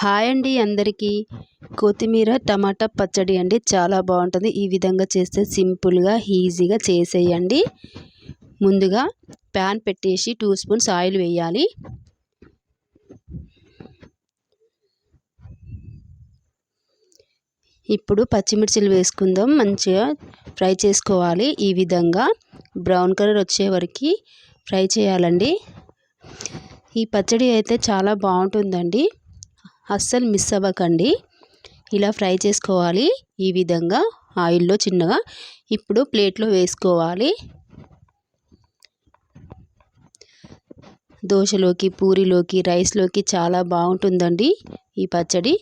Hi అండి అందరికీ. కొత్తిమీర టమాటా పచ్చడి అండి. చాలా బాగుంటుంది. ఈ విధంగా చేస్తే సింపుల్గా ఈజీగా చేసేయండి. ముందుగా ప్యాన్ పెట్టేసి టూ స్పూన్స్ ఆయిల్ వేయాలి. ఇప్పుడు పచ్చిమిర్చిలు వేసుకుందాం. మంచిగా ఫ్రై చేసుకోవాలి. ఈ విధంగా బ్రౌన్ కలర్ వచ్చే వరకు ఫ్రై చేయాలండి. ఈ పచ్చడి అయితే చాలా బాగుంటుందండి. అస్సలు మిస్ అవ్వకండి. ఇలా ఫ్రై చేసుకోవాలి ఈ విధంగా ఆయిల్లో చిన్నగా. ఇప్పుడు ప్లేట్లో వేసుకోవాలి. దోశలోకి పూరిలోకి రైస్లోకి చాలా బాగుంటుందండి ఈ పచ్చడి.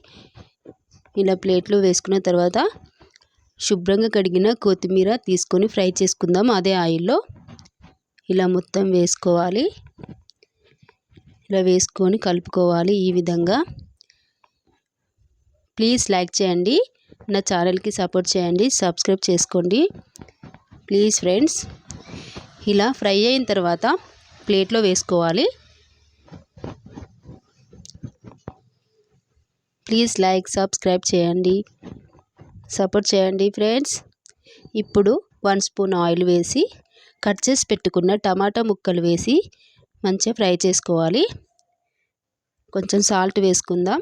ఇలా ప్లేట్లో వేసుకున్న తర్వాత శుభ్రంగా కడిగిన కొత్తిమీర తీసుకొని ఫ్రై చేసుకుందాం అదే ఆయిల్లో. ఇలా మొత్తం వేసుకోవాలి. ఇలా వేసుకొని కలుపుకోవాలి ఈ విధంగా. ప్లీజ్ లైక్ చేయండి. నా ఛానల్కి సపోర్ట్ చేయండి. సబ్స్క్రైబ్ చేసుకోండి. ప్లీజ్ ఫ్రెండ్స్ ఇలా ఫ్రై అయిన తర్వాత ప్లేట్లో వేసుకోవాలి. ప్లీజ్ లైక్ సబ్స్క్రైబ్ చేయండి. సపోర్ట్ చేయండి ఫ్రెండ్స్. ఇప్పుడు వన్ స్పూన్ ఆయిల్ వేసి కట్ చేసి పెట్టుకున్న టమాటా ముక్కలు వేసి మంచిగా ఫ్రై చేసుకోవాలి. కొంచెం సాల్ట్ వేసుకుందాం.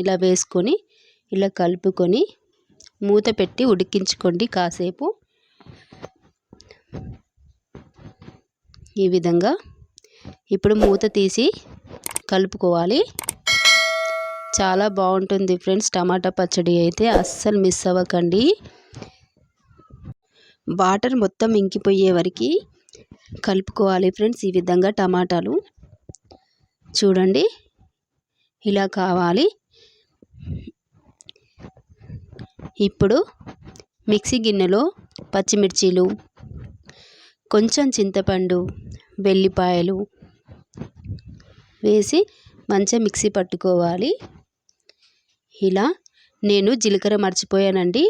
ఇలా వేసుకొని ఇలా కలుపుకొని మూత పెట్టి ఉడికించుకోండి కాసేపు. ఈ విధంగా ఇప్పుడు మూత తీసి కలుపుకోవాలి. చాలా బాగుంటుంది ఫ్రెండ్స్ టమాటా పచ్చడి అయితే అస్సలు మిస్ అవ్వకండి. వాటర్ మొత్తం ఇంకిపోయే వరకు కలుపుకోవాలి ఫ్రెండ్స్ ఈ విధంగా టమాటాలు. చూడండి ఇలా కావాలి. ఇప్పుడు మిక్సీ గిన్నెలో పచ్చిమిర్చీలు కొంచెం చింతపండు వెల్లిపాయలు వేసి మంచిగా మిక్సీ పట్టుకోవాలి. ఇలా నేను జీలకర్ర మర్చిపోయానండి.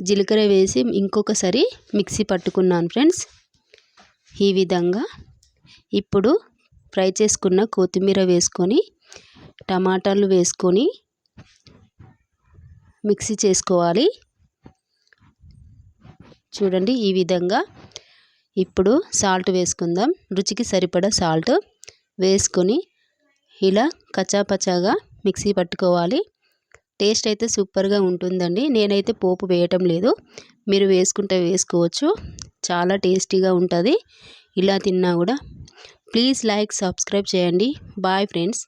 జీలకర్ర వేసి ఇంకొకసారి మిక్సీ పట్టుకున్నాను ఫ్రెండ్స్. ఈ విధంగా ఇప్పుడు ఫ్రై చేసుకున్న కొత్తిమీర వేసుకొని టమాటాలు వేసుకొని మిక్సీ చేసుకోవాలి. చూడండి ఈ విధంగా. ఇప్పుడు సాల్ట్ వేసుకుందాం. రుచికి సరిపడా సాల్ట్ వేసుకొని ఇలా కచాపచాగా మిక్సీ పట్టుకోవాలి. టేస్ట్ అయితే సూపర్గా ఉంటుందండి. నేనైతే పోపు వేయటం లేదు. మీరు వేసుకుంటే వేసుకోవచ్చు. చాలా టేస్టీగా ఉంటుంది. ఇలా తిన్నా కూడా ప్లీజ్ లైక్ సబ్స్క్రైబ్ చేయండి. Bye friends.